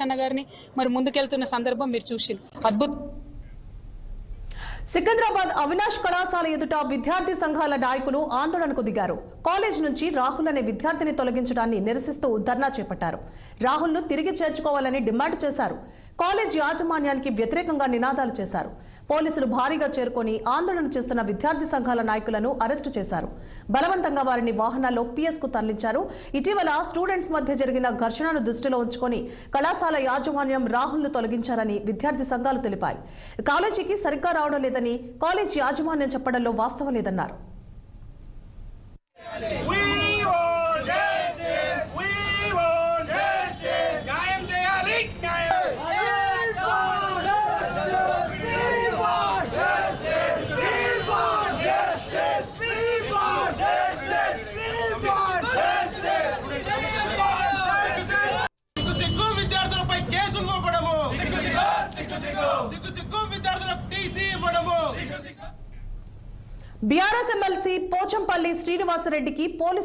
అన్న గారిని మరి ముందుకెళ్తున్న సందర్భం మీరు చూసి అద్భుత సికింద్రాబాద్ అవినాష్ కళాశాల ఎదుట విద్యార్థి సంఘాల నాయకులు ఆందోళనకు దిగారు. కాలేజ్ నుంచి రాహుల్ అనే విద్యార్థిని తొలగించడాన్ని నిరసిస్తూ ధర్నా చేపట్టారు. రాహుల్ను తిరిగి చేర్చుకోవాలని డిమాండ్ చేశారు. కాలేజ్ యాజమాన్యానికి వ్యతిరేకంగా నినాదాలు చేశారు. పోలీసులు భారీగా చేరుకొని ఆందోళన చేస్తున్న విద్యార్థి సంఘాల నాయకులను అరెస్టు చేశారు. బలవంతంగా వారిని వాహనాల్లో పిఎస్కు తరలించారు. ఇటీవల స్టూడెంట్స్ మధ్య జరిగిన ఘర్షణను దృష్టిలో ఉంచుకొని కళాశాల యాజమాన్యం రాహుల్ను తొలగించారని విద్యార్థి సంఘాలు తెలిపాయి. కాలేజీకి సరిగ్గా రావడం లేదని కాలేజ్ యాజమాన్యం చెప్పడంలో వాస్తవం లేదన్నారు. బీఆర్ఎస్ ఎమ్మెల్సీ పోచంపల్లి శ్రీనివాసరెడ్డికి పోలీసు